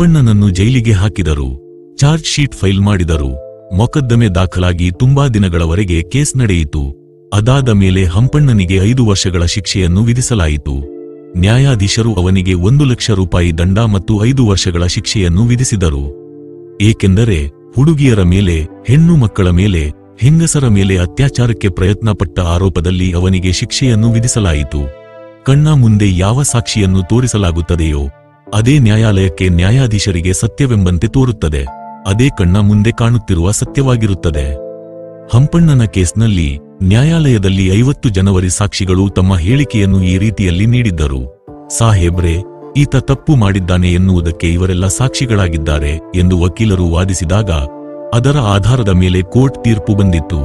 ಹಂಪಣ್ಣನನ್ನು ಜೈಲಿಗೆ ಹಾಕಿದರು, charge sheet file ಮಾಡಿದರು. ಮೊಕದ್ದಮೆ ದಾಖಲಾಗಿ ತುಂಬಾ ದಿನಗಳವರೆಗೆ ಕೇಸ್ ನಡೆಯಿತು. ಅದಾದ ಮೇಲೆ ಹಂಪಣ್ಣನಿಗೆ ಐದು ವರ್ಷಗಳ ಶಿಕ್ಷೆಯನ್ನು ವಿಧಿಸಲಾಯಿತು. ನ್ಯಾಯಾಧೀಶರು ಅವನಿಗೆ ಒಂದು ಲಕ್ಷ ರೂಪಾಯಿ ದಂಡ ಮತ್ತು ಐದು ವರ್ಷಗಳ ಶಿಕ್ಷೆಯನ್ನು ವಿಧಿಸಿದರು. ಏಕೆಂದರೆ ಹುಡುಗಿಯರ ಮೇಲೆ, ಹೆಣ್ಣು ಮಕ್ಕಳ ಮೇಲೆ, ಹೆಂಗಸರ ಮೇಲೆ ಅತ್ಯಾಚಾರಕ್ಕೆ ಪ್ರಯತ್ನಪಟ್ಟ ಆರೋಪದಲ್ಲಿ ಅವನಿಗೆ ಶಿಕ್ಷೆಯನ್ನು ವಿಧಿಸಲಾಯಿತು. ಕಣ್ಣ ಮುಂದೆ ಯಾವ ಸಾಕ್ಷಿಯನ್ನು ತೋರಿಸಲಾಗುತ್ತದೆಯೋ ಅದೇ ನ್ಯಾಯಾಲಯಕ್ಕೆ ನ್ಯಾಯಾಧೀಶರಿಗೆ ಸತ್ಯವೆಂಬಂತೆ ತೋರುತ್ತದೆ. ಅದೇ ಕಣ್ಣ ಮುಂದೆ ಕಾಣುತ್ತಿರುವ ಸತ್ಯವಾಗಿರುತ್ತದೆ. ಹಂಪಣ್ಣನ ಕೇಸ್ನಲ್ಲಿ ನ್ಯಾಯಾಲಯದಲ್ಲಿ ಐವತ್ತು ಜನವರಿ ಸಾಕ್ಷಿಗಳು ತಮ್ಮ ಹೇಳಿಕೆಯನ್ನು ಈ ರೀತಿಯಲ್ಲಿ ನೀಡಿದ್ದರು. ಸಾಹೇಬ್ರೆ ಈತ ತಪ್ಪು ಮಾಡಿದ್ದಾನೆ ಎನ್ನುವುದಕ್ಕೆ ಇವರೆಲ್ಲ ಸಾಕ್ಷಿಗಳಾಗಿದ್ದಾರೆ ಎಂದು ವಕೀಲರು ವಾದಿಸಿದಾಗ ಅದರ ಆಧಾರದ ಮೇಲೆ ಕೋರ್ಟ್ ತೀರ್ಪು ಬಂದಿತ್ತು.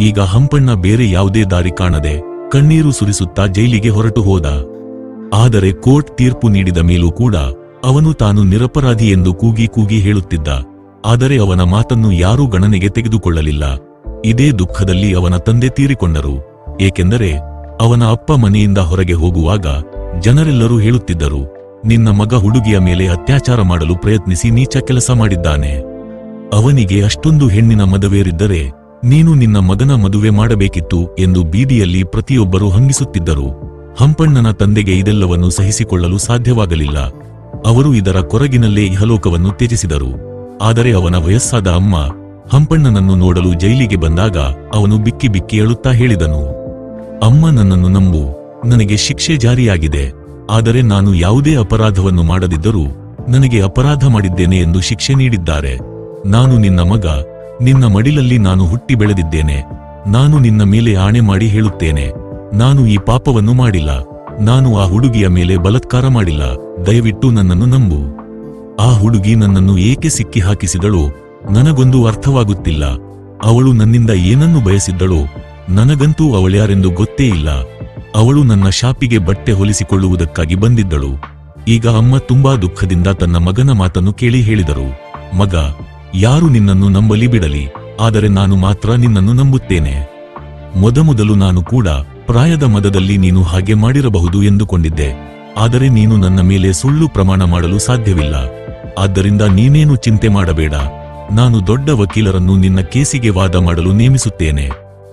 ಈಗ ಹಂಪಣ್ಣ ಬೇರೆ ಯಾವುದೇ ದಾರಿ ಕಾಣದೆ ಕಣ್ಣೀರು ಸುರಿಸುತ್ತಾ ಜೈಲಿಗೆ ಹೊರಟು ಹೋದ. ಆದರೆ ಕೋರ್ಟ್ ತೀರ್ಪು ನೀಡಿದ ಮೇಲೂ ಕೂಡ ಅವನು ತಾನು ನಿರಪರಾಧಿ ಎಂದು ಕೂಗಿ ಕೂಗಿ ಹೇಳುತ್ತಿದ್ದ. ಆದರೆ ಅವನ ಮಾತನ್ನು ಯಾರೂ ಗಣನೆಗೆ ತೆಗೆದುಕೊಳ್ಳಲಿಲ್ಲ. ಇದೇ ದುಃಖದಲ್ಲಿ ಅವನ ತಂದೆ ತೀರಿಕೊಂಡರು. ಏಕೆಂದರೆ ಅವನ ಅಪ್ಪ ಮನೆಯಿಂದ ಹೊರಗೆ ಹೋಗುವಾಗ ಜನರೆಲ್ಲರೂ ಹೇಳುತ್ತಿದ್ದರು, ನಿನ್ನ ಮಗ ಹುಡುಗಿಯ ಮೇಲೆ ಅತ್ಯಾಚಾರ ಮಾಡಲು ಪ್ರಯತ್ನಿಸಿ ನೀಚ ಕೆಲಸ ಮಾಡಿದ್ದಾನೆ. ಅವನಿಗೆ ಅಷ್ಟೊಂದು ಹೆಣ್ಣಿನ ಮದುವೆರಿದ್ದರೆ ನೀನು ನಿನ್ನ ಮಗನ ಮದುವೆ ಮಾಡಬೇಕಿತ್ತು ಎಂದು ಬೀದಿಯಲ್ಲಿ ಪ್ರತಿಯೊಬ್ಬರೂ ಹಂಗಿಸುತ್ತಿದ್ದರು. ಹಂಪಣ್ಣನ ತಂದೆಗೆ ಇದೆಲ್ಲವನ್ನು ಸಹಿಸಿಕೊಳ್ಳಲು ಸಾಧ್ಯವಾಗಲಿಲ್ಲ. ಅವರು ಇದರ ಕೊರಗಿನಲ್ಲೇ ಇಹಲೋಕವನ್ನು ತ್ಯಜಿಸಿದರು. ಆದರೆ ಅವನ ವಯಸ್ಸಾದ ಅಮ್ಮ ಹಂಪಣ್ಣನನ್ನು ನೋಡಲು ಜೈಲಿಗೆ ಬಂದಾಗ ಅವನು ಬಿಕ್ಕಿ ಬಿಕ್ಕಿ ಅಳುತ್ತಾ ಹೇಳಿದನು, ಅಮ್ಮ ನನ್ನನ್ನು ನಂಬು, ನನಗೆ ಶಿಕ್ಷೆ ಜಾರಿಯಾಗಿದೆ. ಆದರೆ ನಾನು ಯಾವುದೇ ಅಪರಾಧವನ್ನು ಮಾಡದಿದ್ದರೂ ನನಗೆ ಅಪರಾಧ ಮಾಡಿದ್ದೇನೆ ಎಂದು ಶಿಕ್ಷೆ ನೀಡಿದ್ದಾರೆ. ನಾನು ನಿನ್ನ ಮಗ, ನಿನ್ನ ಮಡಿಲಲ್ಲಿ ನಾನು ಹುಟ್ಟಿ ಬೆಳೆದಿದ್ದೇನೆ. ನಾನು ನಿನ್ನ ಮೇಲೆ ಆಣೆ ಮಾಡಿ ಹೇಳುತ್ತೇನೆ. ನಾನು ಈ ಪಾಪವನ್ನು ಮಾಡಿಲ್ಲ. ನಾನು ಆ ಹುಡುಗಿಯ ಮೇಲೆ ಬಲತ್ಕಾರ ಮಾಡಿಲ್ಲ. ದಯವಿಟ್ಟು ನನ್ನನ್ನು ನಂಬು. ಆ ಹುಡುಗಿ ನನ್ನನ್ನು ಏಕೆ ಸಿಕ್ಕಿ ಹಾಕಿಸಿದಳೋ, ನನಗೊಂದು ಅರ್ಥವಾಗುತ್ತಿಲ್ಲ. ಅವಳು ನನ್ನಿಂದ ಏನನ್ನು ಬಯಸಿದ್ದಳೋ, ನನಗಂತೂ ಅವಳ್ಯಾರೆಂದು ಗೊತ್ತೇ ಇಲ್ಲ. ಅವಳು ನನ್ನ ಶಾಪಿಗೆ ಬಟ್ಟೆ ಹೊಲಿಸಿಕೊಳ್ಳುವುದಕ್ಕಾಗಿ ಬಂದಿದ್ದಳು. ಈಗ ಅಮ್ಮ ತುಂಬಾ ದುಃಖದಿಂದ ತನ್ನ ಮಗನ ಮಾತನ್ನು ಕೇಳಿ ಹೇಳಿದರು. ಮಗ, ಯಾರು ನಿನ್ನನ್ನು ನಂಬಲಿ ಬಿಡಲಿ, ಆದರೆ ನಾನು ಮಾತ್ರ ನಿನ್ನನ್ನು ನಂಬುತ್ತೇನೆ. ಮೊದಮೊದಲು ನಾನು ಕೂಡ ಪ್ರಾಯದ ಮದದಲ್ಲಿ ನೀನು ಹಾಗೆ ಮಾಡಿರಬಹುದು ಎಂದುಕೊಂಡಿದ್ದೆ. ಆದರೆ ನೀನು ನನ್ನ ಮೇಲೆ ಸುಳ್ಳು ಪ್ರಮಾಣ ಮಾಡಲು ಸಾಧ್ಯವಿಲ್ಲ. ಆದ್ದರಿಂದ ನೀನೇನು ಚಿಂತೆ ಮಾಡಬೇಡ. ನಾನು ದೊಡ್ಡ ವಕೀಲರನ್ನು ನಿನ್ನ ಕೇಸಿಗೆ ವಾದ ಮಾಡಲು ನೇಮಿಸುತ್ತೇನೆ.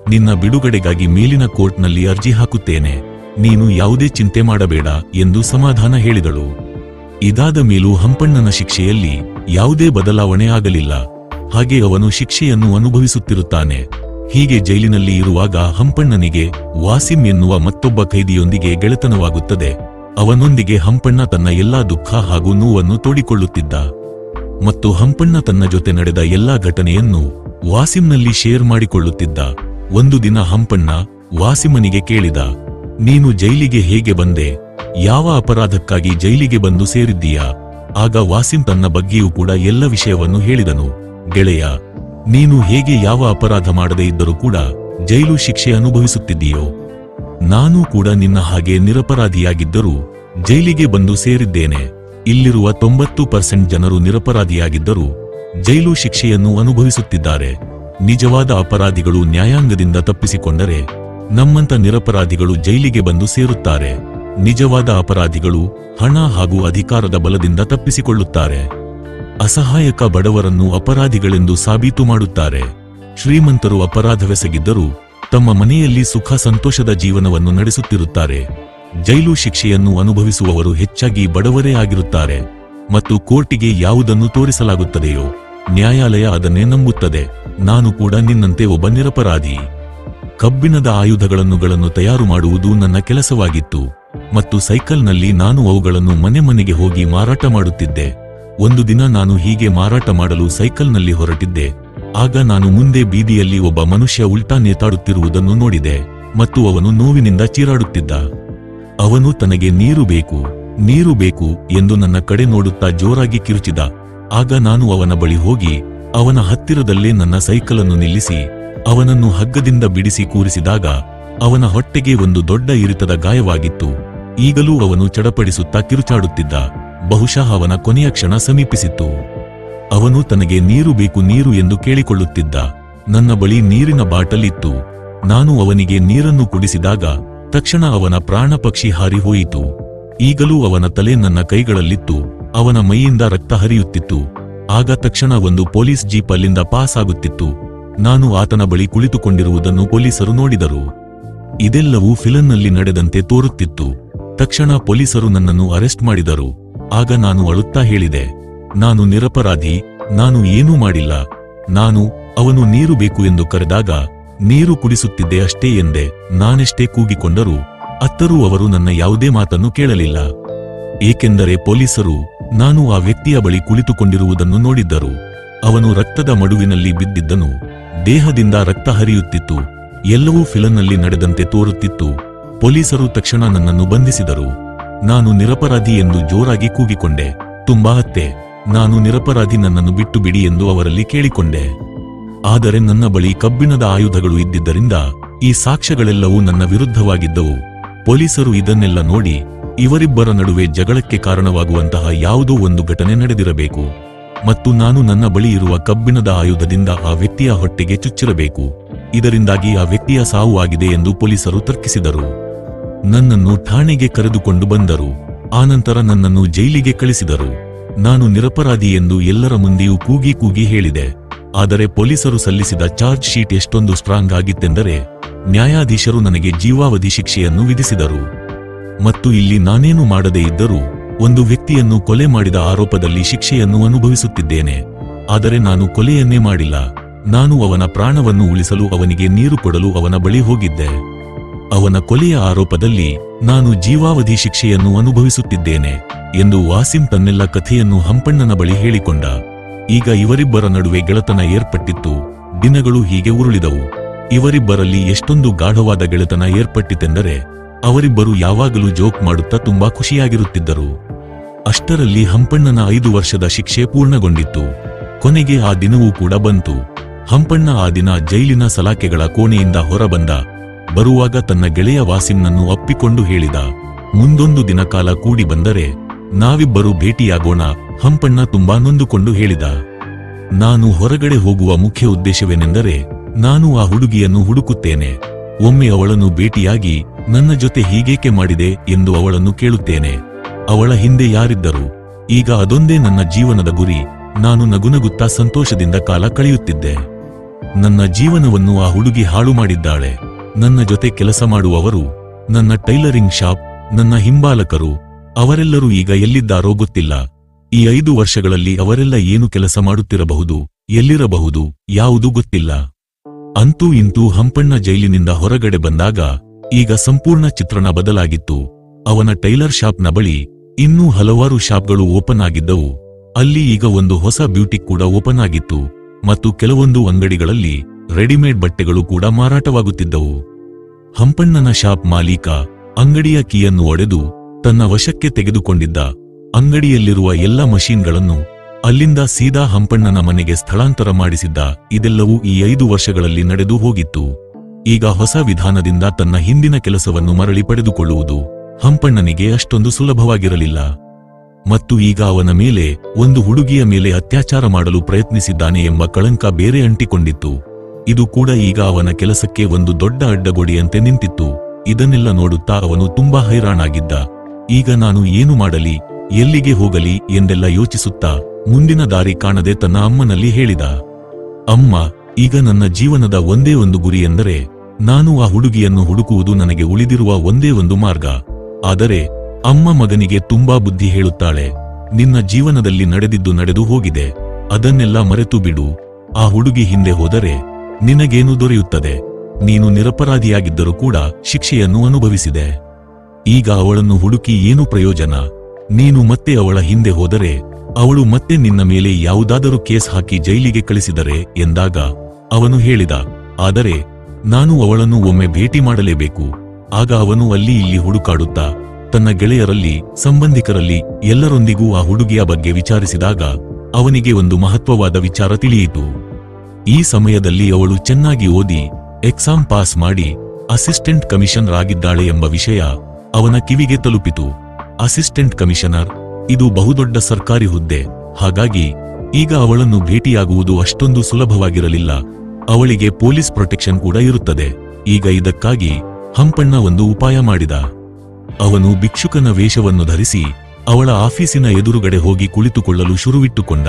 ನಿನ್ನ ಬಿಡುಗಡೆಗಾಗಿ ಮೇಲಿನ ಕೋರ್ಟ್ನಲ್ಲಿ ಅರ್ಜಿ ಹಾಕುತ್ತೇನೆ. ನೀನು ಯಾವುದೇ ಚಿಂತೆ ಮಾಡಬೇಡ ಎಂದು ಸಮಾಧಾನ ಹೇಳಿದಳು. ಇದಾದ ಮೇಲೂ ಹಂಪಣ್ಣನ ಶಿಕ್ಷೆಯಲ್ಲಿ ಯಾವುದೇ ಬದಲಾವಣೆ ಆಗಲಿಲ್ಲ. ಹಾಗೆ ಅವನು ಶಿಕ್ಷೆಯನ್ನು ಅನುಭವಿಸುತ್ತಿರುತ್ತಾನೆ. ಹೀಗೆ ಜೈಲಿನಲ್ಲಿ ಇರುವಾಗ ಹಂಪಣ್ಣನಿಗೆ ವಾಸಿಂ ಎನ್ನುವ ಮತ್ತೊಬ್ಬ ಕೈದಿಯೊಂದಿಗೆ ಗೆಳೆತನವಾಗುತ್ತದೆ. ಅವನೊಂದಿಗೆ ಹಂಪಣ್ಣ ತನ್ನ ಎಲ್ಲಾ ದುಃಖ ಹಾಗೂ ನೋವನ್ನು ತೋಡಿಕೊಳ್ಳುತ್ತಿದ್ದ. ಮತ್ತು ಹಂಪಣ್ಣ ತನ್ನ ಜೊತೆ ನಡೆದ ಎಲ್ಲಾ ಘಟನೆಯನ್ನು ವಾಸಿಂನಲ್ಲಿ ಶೇರ್ ಮಾಡಿಕೊಳ್ಳುತ್ತಿದ್ದ. ಒಂದು ದಿನ ಹಂಪಣ್ಣ ವಾಸಿಮನಿಗೆ ಕೇಳಿದ, ನೀನು ಜೈಲಿಗೆ ಹೇಗೆ ಬಂದೆ? ಯಾವ ಅಪರಾಧಕ್ಕಾಗಿ ಜೈಲಿಗೆ ಬಂದು ಸೇರಿದ್ದೀಯಾ? ಆಗ ವಾಸಿಂ ತನ್ನ ಬಗ್ಗೆಯೂ ಕೂಡ ಎಲ್ಲ ವಿಷಯವನ್ನು ಹೇಳಿದನು. ಗೆಳೆಯ ನೀನು ಹೇಗೆ ಯಾವ ಅಪರಾಧ ಮಾಡದೇ ಇದ್ದರೂ ಕೂಡ ಜೈಲು ಶಿಕ್ಷೆ ಅನುಭವಿಸುತ್ತಿದ್ದೀಯೋ? ನಾನು ಕೂಡ ನಿನ್ನ ಹಾಗೆ ನಿರಪರಾಧಿಯಾಗಿದ್ದರೂ ಜೈಲಿಗೆ ಬಂದು ಸೇರಿದ್ದೇನೆ. ಇಲ್ಲಿರುವ ತೊಂಬತ್ತು ಪರ್ಸೆಂಟ್ ಜನರು ನಿರಪರಾಧಿಯಾಗಿದ್ದರೂ ಜೈಲು ಶಿಕ್ಷೆಯನ್ನು ಅನುಭವಿಸುತ್ತಿದ್ದಾರೆ. ನಿಜವಾದ ಅಪರಾಧಿಗಳು ನ್ಯಾಯಾಂಗದಿಂದ ತಪ್ಪಿಸಿಕೊಂಡರೆ ನಮ್ಮಂತ ನಿರಪರಾಧಿಗಳು ಜೈಲಿಗೆ ಬಂದು ಸೇರುತ್ತಾರೆ. ನಿಜವಾದ ಅಪರಾಧಿಗಳು ಹಣ ಹಾಗೂ ಅಧಿಕಾರದ ಬಲದಿಂದ ತಪ್ಪಿಸಿಕೊಳ್ಳುತ್ತಾರೆ. ಅಸಹಾಯಕ ಬಡವರನ್ನು ಅಪರಾಧಿಗಳೆಂದು ಸಾಬೀತು ಮಾಡುತ್ತಾರೆ. ಶ್ರೀಮಂತರು ಅಪರಾಧವೆಸಗಿದ್ದರೂ ತಮ್ಮ ಮನೆಯಲ್ಲಿ ಸುಖ ಸಂತೋಷದ ಜೀವನವನ್ನು ನಡೆಸುತ್ತಿರುತ್ತಾರೆ. ಜೈಲು ಶಿಕ್ಷೆಯನ್ನು ಅನುಭವಿಸುವವರು ಹೆಚ್ಚಾಗಿ ಬಡವರೇ ಆಗಿರುತ್ತಾರೆ. ಮತ್ತು ಕೋರ್ಟಿಗೆ ಯಾವುದನ್ನು ತೋರಿಸಲಾಗುತ್ತದೆಯೋ ನ್ಯಾಯಾಲಯ ಅದನ್ನೇ ನಂಬುತ್ತದೆ. ನಾನು ಕೂಡ ನಿನ್ನಂತೆ ಒಬ್ಬ ನಿರಪರಾಧಿ. ಕಬ್ಬಿಣದ ಆಯುಧಗಳನ್ನುಗಳನ್ನು ತಯಾರು ಮಾಡುವುದು ನನ್ನ ಕೆಲಸವಾಗಿತ್ತು. ಮತ್ತು ಸೈಕಲ್ನಲ್ಲಿ ನಾನು ಅವುಗಳನ್ನು ಮನೆ ಮನೆಗೆ ಹೋಗಿ ಮಾರಾಟ ಮಾಡುತ್ತಿದ್ದೆ. ಒಂದು ದಿನ ನಾನು ಹೀಗೆ ಮಾರಾಟ ಮಾಡಲು ಸೈಕಲ್ನಲ್ಲಿ ಹೊರಟಿದ್ದೆ. ಆಗ ನಾನು ಮುಂದೆ ಬೀದಿಯಲ್ಲಿ ಒಬ್ಬ ಮನುಷ್ಯ ಉಲ್ಟಾ ನೇತಾಡುತ್ತಿರುವುದನ್ನು ನೋಡಿದೆ ಮತ್ತು ಅವನು ನೋವಿನಿಂದ ಚೀರಾಡುತ್ತಿದ್ದ. ಅವನು ತನಗೆ ನೀರು ಬೇಕು ನೀರು ಬೇಕು ಎಂದು ನನ್ನ ಕಡೆ ನೋಡುತ್ತಾ ಜೋರಾಗಿ ಕಿರುಚಿದ. ಆಗ ನಾನು ಅವನ ಬಳಿ ಹೋಗಿ, ಅವನ ಹತ್ತಿರದಲ್ಲೇ ನನ್ನ ಸೈಕಲನ್ನು ನಿಲ್ಲಿಸಿ, ಅವನನ್ನು ಹಗ್ಗದಿಂದ ಬಿಡಿಸಿ ಕೂರಿಸಿದಾಗ, ಅವನ ಹೊಟ್ಟೆಗೆ ಒಂದು ದೊಡ್ಡ ಇರಿತದ ಗಾಯವಾಗಿತ್ತು. ಈಗಲೂ ಅವನು ಚಡಪಡಿಸುತ್ತಾ ಕಿರುಚಾಡುತ್ತಿದ್ದ. ಬಹುಶಃ ಅವನ ಕೊನೆಯ ಕ್ಷಣ ಸಮೀಪಿಸಿತ್ತು. ಅವನು ತನಗೆ ನೀರು ಬೇಕು ನೀರು ಎಂದು ಕೇಳಿಕೊಳ್ಳುತ್ತಿದ್ದ. ನನ್ನ ಬಳಿ ನೀರಿನ ಬಾಟಲ್ ಇತ್ತು. ನಾನು ಅವನಿಗೆ ನೀರನ್ನು ಕುಡಿಸಿದಾಗ ತಕ್ಷಣ ಅವನ ಪ್ರಾಣ ಪಕ್ಷಿ ಹಾರಿ ಹೋಯಿತು. ಈಗಲೂ ಅವನ ತಲೆ ನನ್ನ ಕೈಗಳಲ್ಲಿತ್ತು. ಅವನ ಮೈಯಿಂದ ರಕ್ತ ಹರಿಯುತ್ತಿತ್ತು. ಆಗ ತಕ್ಷಣ ಒಂದು ಪೊಲೀಸ್ ಜೀಪ್ ಅಲ್ಲಿಂದ ಪಾಸ್ ಆಗುತ್ತಿತ್ತು. ನಾನು ಆತನ ಬಳಿ ಕುಳಿತುಕೊಂಡಿರುವುದನ್ನು ಪೊಲೀಸರು ನೋಡಿದರು. ಇದೆಲ್ಲವೂ ಫಿಲನ್ನಲ್ಲಿ ನಡೆದಂತೆ ತೋರುತ್ತಿತ್ತು. ತಕ್ಷಣ ಪೊಲೀಸರು ನನ್ನನ್ನು ಅರೆಸ್ಟ್ ಮಾಡಿದರು. ಆಗ ನಾನು ಅಳುತ್ತಾ ಹೇಳಿದೆ, ನಾನು ನಿರಪರಾಧಿ, ನಾನು ಏನೂ ಮಾಡಿಲ್ಲ. ನಾನು ಅವನು ನೀರು ಬೇಕು ಎಂದು ಕರೆದಾಗ ನೀರು ಕುಡಿಸುತ್ತಿದ್ದೆ ಅಷ್ಟೇ ಎಂದೆ. ನಾನೆಷ್ಟೇ ಕೂಗಿಕೊಂಡರೂ ಅತ್ತರೂ ಅವರು ನನ್ನ ಯಾವುದೇ ಮಾತನ್ನು ಕೇಳಲಿಲ್ಲ. ಏಕೆಂದರೆ ಪೊಲೀಸರು ನಾನು ಆ ವ್ಯಕ್ತಿಯ ಬಳಿ ಕುಳಿತುಕೊಂಡಿರುವುದನ್ನು ನೋಡಿದ್ದರು. ಅವನು ರಕ್ತದ ಮಡುವಿನಲ್ಲಿ ಬಿದ್ದಿದ್ದನು. ದೇಹದಿಂದ ರಕ್ತ ಹರಿಯುತ್ತಿತ್ತು. ಎಲ್ಲವೂ ಫಿಲಂನಲ್ಲಿ ನಡೆದಂತೆ ತೋರುತ್ತಿತ್ತು. ಪೊಲೀಸರು ತಕ್ಷಣ ನನ್ನನ್ನು ಬಂಧಿಸಿದರು. ನಾನು ನಿರಪರಾಧಿ ಎಂದು ಜೋರಾಗಿ ಕೂಗಿಕೊಂಡೆ. ತುಂಬಾ ಹತ್ತೆ. ನಾನು ನಿರಪರಾಧಿ ನನ್ನನ್ನು ಬಿಟ್ಟು ಬಿಡಿ ಎಂದು ಅವರಲ್ಲಿ ಕೇಳಿಕೊಂಡೆ. ಆದರೆ ನನ್ನ ಬಳಿ ಕಬ್ಬಿಣದ ಆಯುಧಗಳು ಇದ್ದಿದ್ದರಿಂದ ಈ ಸಾಕ್ಷ್ಯಗಳೆಲ್ಲವೂ ನನ್ನ ವಿರುದ್ಧವಾಗಿದ್ದವು. ಪೊಲೀಸರು ಇದನ್ನೆಲ್ಲ ನೋಡಿ ಇವರಿಬ್ಬರ ನಡುವೆ ಜಗಳಕ್ಕೆ ಕಾರಣವಾಗುವಂತಹ ಯಾವುದೋ ಒಂದು ಘಟನೆ ನಡೆದಿರಬೇಕು. ಮತ್ತು ನಾನು ನನ್ನ ಬಳಿ ಇರುವ ಕಬ್ಬಿಣದ ಆಯುಧದಿಂದ ಆ ವ್ಯಕ್ತಿಯ ಹೊಟ್ಟೆಗೆ ಚುಚ್ಚಿರಬೇಕು. ಇದರಿಂದಾಗಿ ಆ ವ್ಯಕ್ತಿಯ ಸಾವು ಆಗಿದೆ ಎಂದು ಪೊಲೀಸರು ತರ್ಕಿಸಿದರು. ನನ್ನನ್ನು ಠಾಣೆಗೆ ಕರೆದುಕೊಂಡು ಬಂದರು. ಆನಂತರ ನನ್ನನ್ನು ಜೈಲಿಗೆ ಕಳಿಸಿದರು. ನಾನು ನಿರಪರಾಧಿ ಎಂದು ಎಲ್ಲರ ಮುಂದೆಯೂ ಕೂಗಿ ಕೂಗಿ ಹೇಳಿದೆ. ಆದರೆ ಪೊಲೀಸರು ಸಲ್ಲಿಸಿದ ಚಾರ್ಜ್ ಶೀಟ್ ಎಷ್ಟೊಂದು ಸ್ಟ್ರಾಂಗ್ ಆಗಿತ್ತೆಂದರೆ, ನ್ಯಾಯಾಧೀಶರು ನನಗೆ ಜೀವಾವಧಿ ಶಿಕ್ಷೆಯನ್ನು ವಿಧಿಸಿದರು. ಮತ್ತು ಇಲ್ಲಿ ನಾನೇನು ಮಾಡದೇ ಇದ್ದರೂ, ಒಂದು ವ್ಯಕ್ತಿಯನ್ನು ಕೊಲೆ ಮಾಡಿದ ಆರೋಪದಲ್ಲಿ ಶಿಕ್ಷೆಯನ್ನು ಅನುಭವಿಸುತ್ತಿದ್ದೇನೆ. ಆದರೆ ನಾನು ಕೊಲೆಯನ್ನೇ ಮಾಡಿಲ್ಲ. ನಾನು ಅವನ ಪ್ರಾಣವನ್ನು ಉಳಿಸಲು ಅವನಿಗೆ ನೀರು ಕೊಡಲು ಅವನ ಬಳಿ ಹೋಗಿದ್ದೆ. ಅವನ ಕೊಲೆಯ ಆರೋಪದಲ್ಲಿ ನಾನು ಜೀವಾವಧಿ ಶಿಕ್ಷೆಯನ್ನು ಅನುಭವಿಸುತ್ತಿದ್ದೇನೆ ಎಂದು ವಾಸಿಂ ತನ್ನೆಲ್ಲ ಕಥೆಯನ್ನು ಹಂಪಣ್ಣನ ಬಳಿ ಹೇಳಿಕೊಂಡ. ಈಗ ಇವರಿಬ್ಬರ ನಡುವೆ ಗೆಳೆತನ ಏರ್ಪಟ್ಟಿತ್ತು, ದಿನಗಳು ಹೀಗೆ ಉರುಳಿದವು. ಇವರಿಬ್ಬರಲ್ಲಿ ಎಷ್ಟೊಂದು ಗಾಢವಾದ ಗೆಳೆತನ ಏರ್ಪಟ್ಟಿತೆಂದರೆ, ಅವರಿಬ್ಬರು ಯಾವಾಗಲೂ ಜೋಕ್ ಮಾಡುತ್ತಾ ತುಂಬಾ ಖುಷಿಯಾಗಿರುತ್ತಿದ್ದರು. ಅಷ್ಟರಲ್ಲಿ ಹಂಪಣ್ಣನ ಐದು ವರ್ಷದ ಶಿಕ್ಷೆ ಪೂರ್ಣಗೊಂಡಿತ್ತು. ಕೊನೆಗೆ ಆ ದಿನವೂ ಕೂಡ ಬಂತು. ಹಂಪಣ್ಣ ಆ ದಿನ ಜೈಲಿನ ಸಲಾಕೆಗಳ ಕೋಣೆಯಿಂದ ಹೊರಬಂದ. ಬರುವಾಗ ತನ್ನ ಗೆಳೆಯ ವಾಸಿಂನನ್ನು ಅಪ್ಪಿಕೊಂಡು ಹೇಳಿದ, ಮುಂದೊಂದು ದಿನ ಕಾಲ ಕೂಡಿ ಬಂದರೆ ನಾವಿಬ್ಬರು ಭೇಟಿಯಾಗೋಣ, ಹಂಪಣ್ಣ ತುಂಬಾ ನೊಂದುಕೊಂಡು ಹೇಳಿದ. ನಾನು ಹೊರಗಡೆ ಹೋಗುವ ಮುಖ್ಯ ಉದ್ದೇಶವೇನೆಂದರೆ ನಾನು ಆ ಹುಡುಗಿಯನ್ನು ಹುಡುಕುತ್ತೇನೆ. ಒಮ್ಮೆ ಅವಳನ್ನು ಭೇಟಿಯಾಗಿ ನನ್ನ ಜೊತೆ ಹೀಗೇಕೆ ಮಾಡಿದೆ ಎಂದು ಅವಳನ್ನು ಕೇಳುತ್ತೇನೆ. ಅವಳ ಹಿಂದೆ ಯಾರಿದ್ದರು? ಈಗ ಅದೊಂದೇ ನನ್ನ ಜೀವನದ ಗುರಿ. ನಾನು ನಗುನಗುತ್ತಾ ಸಂತೋಷದಿಂದ ಕಾಲ ಕಳೆಯುತ್ತಿದ್ದೆ. ನನ್ನ ಜೀವನವನ್ನು ಆ ಹುಡುಗಿ ಹಾಳು ಮಾಡಿದ್ದಾಳೆ. ನನ್ನ ಜೊತೆ ಕೆಲಸ ಮಾಡುವವರು, ನನ್ನ ಟೈಲರಿಂಗ್ ಶಾಪ್, ನನ್ನ ಹಿಂಬಾಲಕರು, ಅವರೆಲ್ಲರೂ ಈಗ ಎಲ್ಲಿದ್ದಾರೋ ಗೊತ್ತಿಲ್ಲ. ಈ ಐದು ವರ್ಷಗಳಲ್ಲಿ ಅವರೆಲ್ಲ ಏನು ಕೆಲಸ ಮಾಡುತ್ತಿರಬಹುದು, ಎಲ್ಲಿರಬಹುದು, ಯಾವುದೂ ಗೊತ್ತಿಲ್ಲ. ಅಂತೂ ಇಂತೂ ಹಂಪಣ್ಣ ಜೈಲಿನಿಂದ ಹೊರಗಡೆ ಬಂದಾಗ, ಈಗ ಸಂಪೂರ್ಣ ಚಿತ್ರಣ ಬದಲಾಗಿತ್ತು. ಅವನ ಟೈಲರ್ ಶಾಪ್ನ ಬಳಿ ಇನ್ನೂ ಹಲವಾರು ಶಾಪ್ಗಳು ಓಪನ್ ಆಗಿದ್ದವು. ಅಲ್ಲಿ ಈಗ ಒಂದು ಹೊಸ ಬ್ಯೂಟಿಕ್ ಕೂಡ ಓಪನ್ ಆಗಿತ್ತು. ಮತ್ತು ಕೆಲವೊಂದು ಅಂಗಡಿಗಳಲ್ಲಿ ರೆಡಿಮೇಡ್ ಬಟ್ಟೆಗಳು ಕೂಡ ಮಾರಾಟವಾಗುತ್ತಿದ್ದವು. ಹಂಪಣ್ಣನ ಶಾಪ್ ಮಾಲೀಕ ಅಂಗಡಿಯ ಕೀಯನ್ನು ಒಡೆದು ತನ್ನ ವಶಕ್ಕೆ ತೆಗೆದುಕೊಂಡಿದ್ದ ಅಂಗಡಿಯಲ್ಲಿರುವ ಎಲ್ಲ ಮಷೀನ್ಗಳನ್ನು ಅಲ್ಲಿಂದ ಸೀದಾ ಹಂಪಣ್ಣನ ಮನೆಗೆ ಸ್ಥಳಾಂತರ ಮಾಡಿಸಿದ್ದ ಇದೆಲ್ಲವೂ ಈ ಐದು ವರ್ಷಗಳಲ್ಲಿ ನಡೆದು ಹೋಗಿತ್ತು. ಈಗ ಹೊಸ ವಿಧಾನದಿಂದ ತನ್ನ ಹಿಂದಿನ ಕೆಲಸವನ್ನು ಮರಳಿ ಪಡೆದುಕೊಳ್ಳುವುದು ಹಂಪಣ್ಣನಿಗೆ ಅಷ್ಟೊಂದು ಸುಲಭವಾಗಿರಲಿಲ್ಲ. ಮತ್ತು ಈಗ ಅವನ ಮೇಲೆ ಒಂದು ಹುಡುಗಿಯ ಮೇಲೆ ಅತ್ಯಾಚಾರ ಮಾಡಲು ಪ್ರಯತ್ನಿಸಿದ್ದಾನೆ ಎಂಬ ಕಳಂಕ ಬೇರೆ ಅಂಟಿಕೊಂಡಿತ್ತು. ಇದು ಕೂಡ ಈಗ ಅವನ ಕೆಲಸಕ್ಕೆ ಒಂದು ದೊಡ್ಡ ಅಡ್ಡಗೋಡಿಯಂತೆ ನಿಂತಿತ್ತು. ಇದನ್ನೆಲ್ಲ ನೋಡುತ್ತಾ ಅವನು ತುಂಬಾ ಹೈರಾಣಾಗಿದ್ದ. ಈಗ ನಾನು ಏನು ಮಾಡಲಿ, ಎಲ್ಲಿಗೆ ಹೋಗಲಿ ಎಂದೆಲ್ಲ ಯೋಚಿಸುತ್ತಾ ಮುಂದಿನ ದಾರಿ ಕಾಣದೆ ತನ್ನ ಅಮ್ಮನಲ್ಲಿ ಹೇಳಿದ. ಅಮ್ಮ, ಈಗ ನನ್ನ ಜೀವನದ ಒಂದೇ ಒಂದು ಗುರಿ ಎಂದರೆ ನಾನು ಆ ಹುಡುಗಿಯನ್ನು ಹುಡುಕುವುದು ನನಗೆ ಉಳಿದಿರುವ ಒಂದೇ ಒಂದು ಮಾರ್ಗ. ಆದರೆ ಅಮ್ಮ ಮಗನಿಗೆ ತುಂಬಾ ಬುದ್ಧಿ ಹೇಳುತ್ತಾಳೆ. ನಿನ್ನ ಜೀವನದಲ್ಲಿ ನಡೆದಿದ್ದು ನಡೆದು ಹೋಗಿದೆ. ಅದನ್ನೆಲ್ಲ ಮರೆತು ಬಿಡು. ಆ ಹುಡುಗಿ ಹಿಂದೆ ಹೋದರೆ ನಿನಗೇನು ದೊರೆಯುತ್ತದೆ? ನೀನು ನಿರಪರಾಧಿಯಾಗಿದ್ದರೂ ಕೂಡ ಶಿಕ್ಷೆಯನ್ನು ಅನುಭವಿಸಿದೆ. ಈಗ ಅವಳನ್ನು ಹುಡುಕಿ ಏನು ಪ್ರಯೋಜನ? ನೀನು ಮತ್ತೆ ಅವಳ ಹಿಂದೆ ಹೋದರೆ, ಅವಳು ಮತ್ತೆ ನಿನ್ನ ಮೇಲೆ ಯಾವುದಾದರೂ ಕೇಸ್ ಹಾಕಿ ಜೈಲಿಗೆ ಕಳಿಸಿದರೆ ಎಂದಾಗ ಅವನು ಹೇಳಿದ, ಆದರೆ ನಾನು ಅವಳನ್ನು ಒಮ್ಮೆ ಭೇಟಿ ಮಾಡಲೇಬೇಕು. ಆಗ ಅವನು ಅಲ್ಲಿ ಇಲ್ಲಿ ಹುಡುಕಾಡುತ್ತಾ, ತನ್ನ ಗೆಳೆಯರಲ್ಲಿ, ಸಂಬಂಧಿಕರಲ್ಲಿ, ಎಲ್ಲರೊಂದಿಗೂ ಆ ಹುಡುಗಿಯ ಬಗ್ಗೆ ವಿಚಾರಿಸಿದಾಗ ಅವನಿಗೆ ಒಂದು ಮಹತ್ವವಾದ ವಿಚಾರ ತಿಳಿಯಿತು. ಈ ಸಮಯದಲ್ಲಿ ಅವಳು ಚೆನ್ನಾಗಿ ಓದಿ, ಎಕ್ಸಾಮ್ ಪಾಸ್ ಮಾಡಿ ಅಸಿಸ್ಟೆಂಟ್ ಕಮಿಷನರ್ ಆಗಿದ್ದಾಳೆ ಎಂಬ ವಿಷಯ ಅವನ ಕಿವಿಗೆ ತಲುಪಿತು. ಅಸಿಸ್ಟೆಂಟ್ ಕಮಿಷನರ್, ಇದು ಬಹುದೊಡ್ಡ ಸರ್ಕಾರಿ ಹುದ್ದೆ, ಹಾಗಾಗಿ ಈಗ ಅವಳನ್ನು ಭೇಟಿಯಾಗುವುದು ಅಷ್ಟೊಂದು ಸುಲಭವಾಗಿರಲಿಲ್ಲ. ಅವಳಿಗೆ ಪೊಲೀಸ್ ಪ್ರೊಟೆಕ್ಷನ್ ಕೂಡ ಇರುತ್ತದೆ. ಈಗ ಇದಕ್ಕಾಗಿ ಹಂಪಣ್ಣ ಒಂದು ಉಪಾಯ ಮಾಡಿದ. ಅವನು ಭಿಕ್ಷುಕನ ವೇಷವನ್ನು ಧರಿಸಿ ಅವಳ ಆಫೀಸಿನ ಎದುರುಗಡೆ ಹೋಗಿ ಕುಳಿತುಕೊಳ್ಳಲು ಶುರುವಿಟ್ಟುಕೊಂಡ.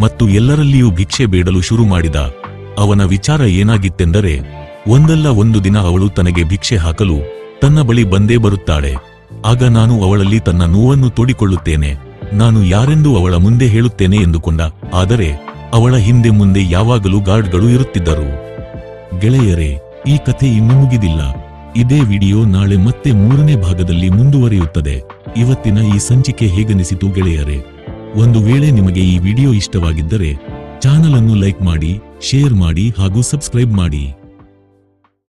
ಮತ್ತು ಎಲ್ಲರಲ್ಲಿಯೂ ಭಿಕ್ಷೆ ಬೇಡಲು ಶುರು ಮಾಡಿದ ಅವನ ವಿಚಾರ ಏನಾಗಿತ್ತೆಂದರೆ, ಒಂದಲ್ಲ ಒಂದು ದಿನ ಅವಳು ತನಗೆ ಭಿಕ್ಷೆ ಹಾಕಲು ತನ್ನ ಬಳಿ ಬಂದೇ ಬರುತ್ತಾಳೆ. ಆಗ ನಾನು ಅವಳಲ್ಲಿ ತನ್ನ ನೋವನ್ನು ತೋಡಿಕೊಳ್ಳುತ್ತೇನೆ. ನಾನು ಯಾರೆಂದು ಅವಳ ಮುಂದೆ ಹೇಳುತ್ತೇನೆ ಎಂದುಕೊಂಡ, ಆದರೆ ಅವಳ ಹಿಂದೆ ಮುಂದೆ ಯಾವಾಗಲೂ ಗಾರ್ಡ್ಗಳು ಇರುತ್ತಿದ್ದರು. ಗೆಳೆಯರೇ, ಈ ಕಥೆ ಇನ್ನೂ ಮುಗಿದಿಲ್ಲ. ಇದೇ ವಿಡಿಯೋ ನಾಳೆ ಮತ್ತೆ ಮೂರನೇ ಭಾಗದಲ್ಲಿ ಮುಂದುವರಿಯುತ್ತದೆ. ಇವತ್ತಿನ ಈ ಸಂಚಿಕೆ ಹೇಗನಿಸಿತು ಗೆಳೆಯರೇ? ಒಂದು ವೇಳೆ ನಿಮಗೆ ಈ ವಿಡಿಯೋ ಇಷ್ಟವಾಗಿದ್ದರೆ ಚಾನಲ್ ಅನ್ನು ಲೈಕ್ ಮಾಡಿ, ಶೇರ್ ಮಾಡಿ ಹಾಗೂ ಸಬ್ಸ್ಕ್ರೈಬ್ ಮಾಡಿ.